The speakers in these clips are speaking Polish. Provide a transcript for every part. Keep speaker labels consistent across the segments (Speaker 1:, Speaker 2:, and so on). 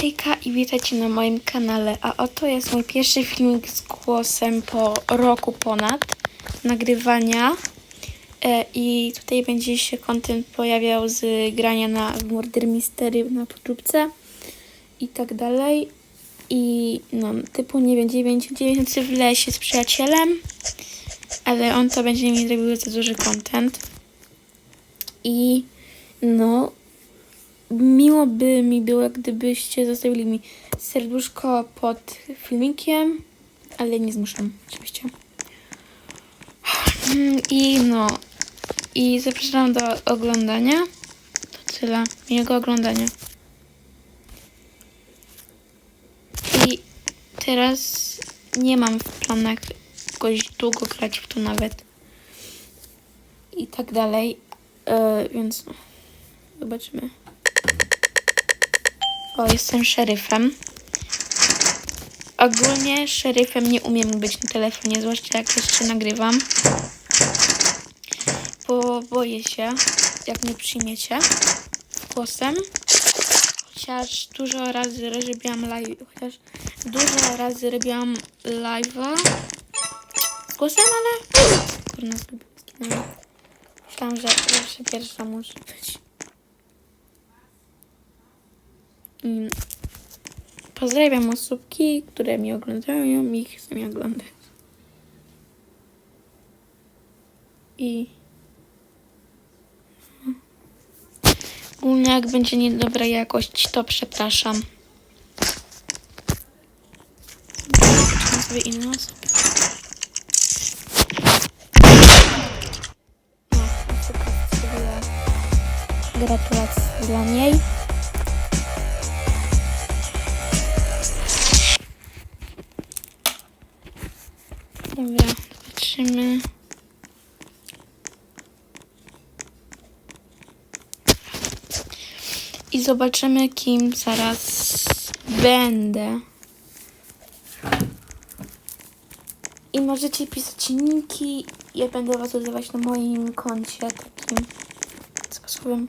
Speaker 1: Hejka i witajcie na moim kanale, a oto jest mój pierwszy filmik z głosem po roku ponad nagrywania. E, i tutaj będzie się content pojawiał z grania na Murder Mystery na podróbce i tak dalej. I no typu nie wiem 9 9 w lesie z przyjacielem ale on to będzie mi zrobił za duży content. I no miło by mi było, gdybyście zostawili mi serduszko pod filmikiem, ale nie zmuszam, oczywiście. Mm, I no, i zapraszam do oglądania. To tyle. Miłego oglądania. I teraz nie mam w planach jakoś długo grać w to nawet. I tak dalej. E, więc no, zobaczymy. O, jestem szeryfem. Ogólnie szeryfem nie umiem być na telefonie, zwłaszcza jak jeszcze nagrywam. Bo boję się, jak nie przyjmiecie głosem. Chociaż dużo razy robiłam live, chociaż dużo razy robiłam live'a z głosem, ale kurna zgubiłam. Myślałam, że zawsze pierwsza muszę być. Pozdrawiam osóbki, które mnie oglądają i chcą mnie oglądać. I ogólnie jak będzie niedobra jakość, to przepraszam. Sobie inne osoby. No, gratulacje dla niej. Dobra, zobaczymy. I zobaczymy, kim zaraz będę. I możecie pisać linki. Ja będę was dodawać na moim koncie takim sposobem.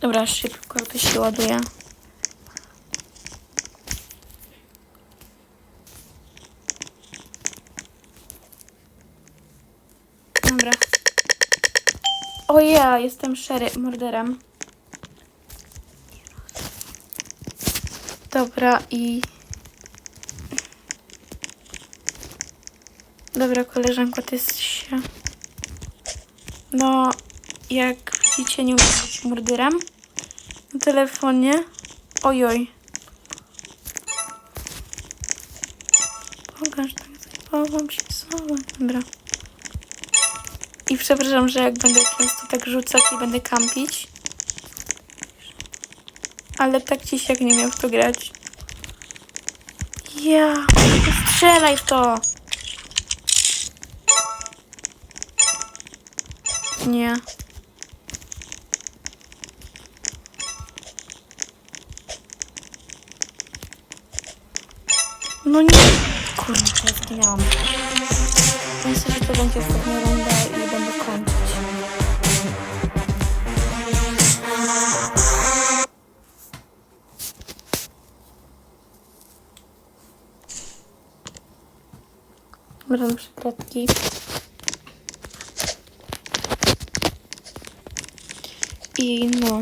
Speaker 1: Dobra, szybko to się ładuje. Dobra. O ja, jestem szery morderem. Dobra i... Dobra, koleżanko, ty się... No, jak widzicie, nie umiem być morderem na telefonie. Ojoj. Pokaż tak, zajmowałam się sobą. Dobra. I przepraszam, że jak będę często tak rzucać i będę kampić. Ale tak ci się jak nie miał w to grać. Ja, strzelaj w to! Nie. No nie. Ja zginęłam. Myślę, że to będzie ostatnia runda i będę kończyć. Brałem przykładki. I no.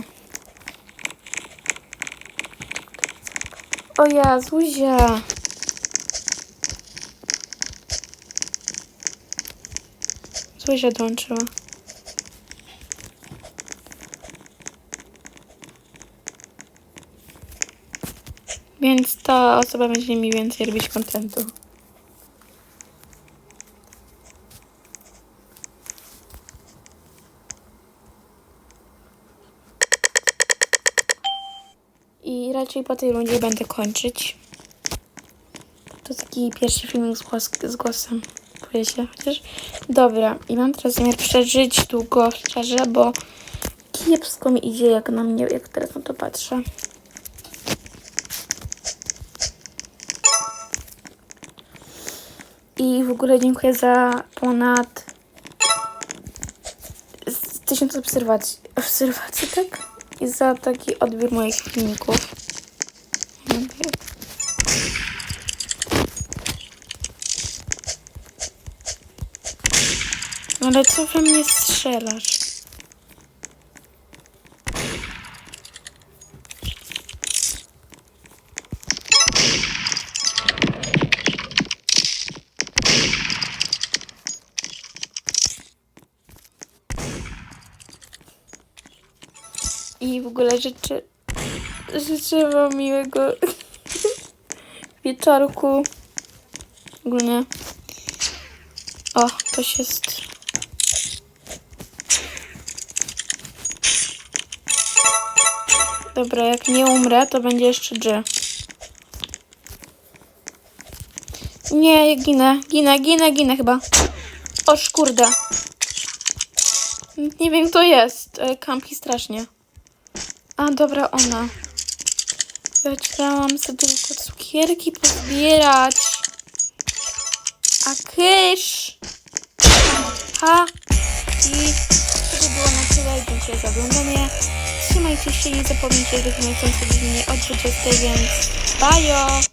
Speaker 1: O ja, Zuzia. Zuzia dołączyła. Więc ta osoba będzie mi więcej robić kontentu. I raczej po tej rundzie będę kończyć. To taki pierwszy film z, głos, z głosem. Boję się, chociaż... Dobra, i mam teraz zamiar przeżyć długo, szczerze, bo kiepsko mi idzie, jak na mnie, jak teraz na to patrzę. I w ogóle dziękuję za ponad tysiąc obserwacji. Obserwacji, tak? I za taki odbiór moich filmików. Ale co we mnie strzelasz? I w ogóle życzę, życzę Wam miłego wieczorku. Ogólnie. O, ktoś jest. Dobra, jak nie umrę, to będzie jeszcze G. Nie, ginę, ginę, ginę, ginę chyba. O kurde. Nie wiem, kto jest. E, Kampi strasznie. A, dobra, ona. Ja chciałam sobie tylko cukierki pozbierać. A kysz! Ha! Dziękuję za oglądanie. Trzymajcie się, nie zapomnijcie, że chcący godzinie o 30, więc bajo!